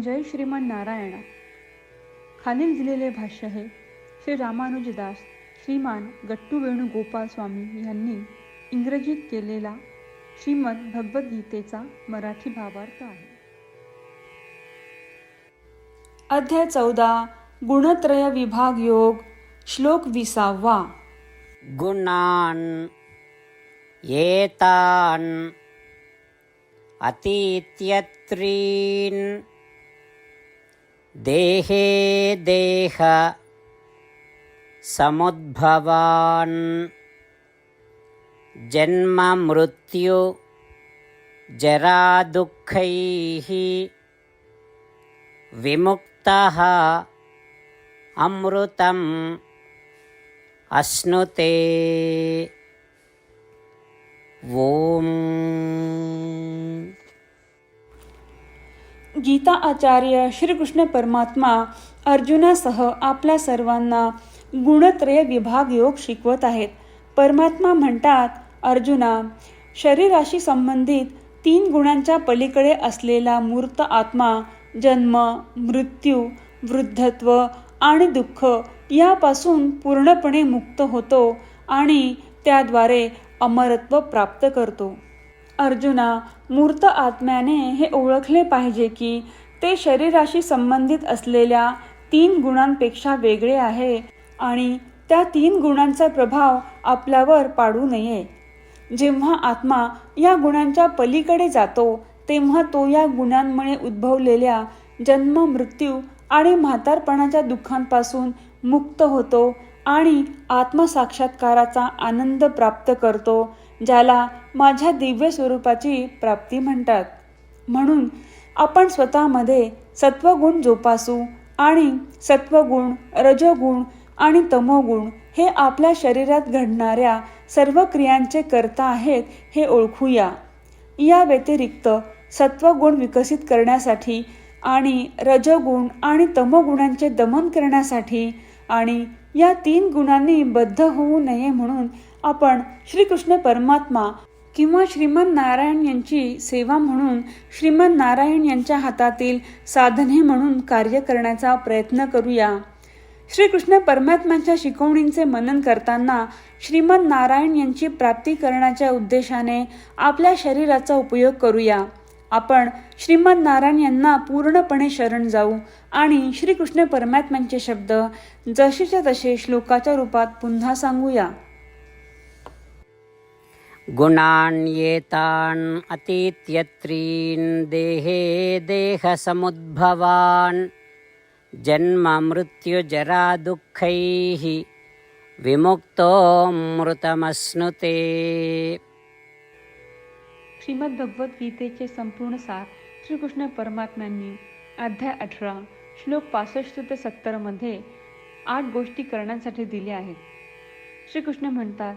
जय श्रीमान नारायणा. खालील दिलेले भाष्य हे श्री रामानुजदास श्रीमान गट्टू वेणुगोपाल स्वामी यांनी इंग्रजीत केलेला श्रीमद भगवद्गीतेचा मराठी भावार्थ आहे. अध्याय चौदा गुणत्रय विभाग योग श्लोक विसावा. गुणान येतान अतीत्यत्रीन् देहे देह समुद्भवान्। जन्ममृत्यु जरादुःखैः विमुक्तः अमृतम् अश्नुते। गीता आचार्य श्रीकृष्ण परमात्मा अर्जुनासह आपल्या सर्वांना गुणत्रय विभाग योग शिकवत आहेत. परमात्मा म्हणतात अर्जुना शरीराशी संबंधित तीन गुणांच्या पलीकडे असलेला मूर्त आत्मा जन्म मृत्यू वृद्धत्व आणि दुःख यापासून पूर्णपणे मुक्त होतो आणि त्याद्वारे अमरत्व प्राप्त करतो. अर्जुना मूर्त आत्म्याने हे ओळखले पाहिजे की ते शरीराशी संबंधित असलेल्या तीन गुणांपेक्षा वेगळे आहे आणि त्या तीन गुणांचा प्रभाव आपल्यावर पाडू नये. जेव्हा आत्मा या गुणांच्या पलीकडे जातो तेव्हा तो या गुणांमुळे उद्भवलेल्या जन्म मृत्यू आणि म्हातारपणाच्या दुःखांपासून मुक्त होतो आणि आत्मसाक्षात्काराचा आनंद प्राप्त करतो ज्याला माझ्या दिव्य स्वरूपाची प्राप्ती म्हणतात. म्हणून आपण स्वतःमध्ये सत्वगुण जोपासू आणि सत्वगुण रजोगुण आणि तमोगुण हे आपल्या शरीरात घडणाऱ्या सर्व क्रियांचे कर्ता आहेत हे ओळखूया. या व्यतिरिक्त सत्वगुण विकसित करण्यासाठी आणि रजगुण आणि तमोगुणांचे दमन करण्यासाठी आणि या तीन गुणांनी बद्ध होऊ नये म्हणून आपण श्रीकृष्ण परमात्मा किंवा श्रीमन नारायण यांची सेवा म्हणून श्रीमन नारायण यांच्या हातातील साधने म्हणून कार्य करण्याचा प्रयत्न करूया. श्रीकृष्ण परमात्म्यांच्या शिकवणींचे मनन करताना श्रीमन नारायण यांची प्राप्ती करण्याच्या उद्देशाने आपल्या शरीराचा उपयोग करूया. आपण श्रीमद नारायण यांना पूर्णपणे शरण जाऊ आणि श्रीकृष्ण परमात्म्यांचे शब्द जसेच्या तसे श्लोकाच्या रूपात पुन्हा सांगूया. गुणान्येतान् अतीत्यत्रीन् देहे देहसमुद्भवान्। जन्ममृत्युजरादुःखैः विमुक्तोऽमृतमश्नुते श्रीमद्भगवद्गीतेचे संपूर्ण सार श्रीकृष्ण परमात्म्यांनी अध्याय अठरा श्लोक पासष्ट ते सत्तरमध्ये आठ गोष्टी करण्यासाठी दिल्या आहेत. श्रीकृष्ण म्हणतात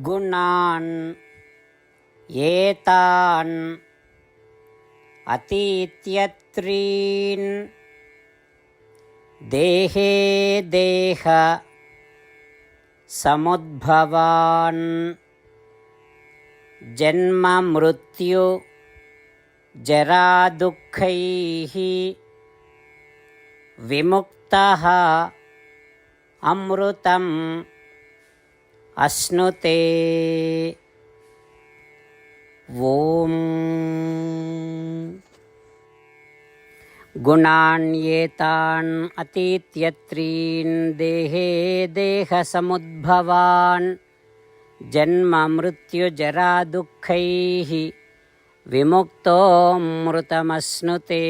गुणान् एतान् अतीत्यत्रीन् देहे देह समुद्भवान् जन्ममृत्यु जरादुःखैः विमुक्तः अमृतम् अश्नुते ॐ गुणान्येतान् अतीत्यत्रीन् देहे देहसमुद्भवान्। जन्ममृत्युजरादुःखैः विमुक्तोऽमृतमश्नुते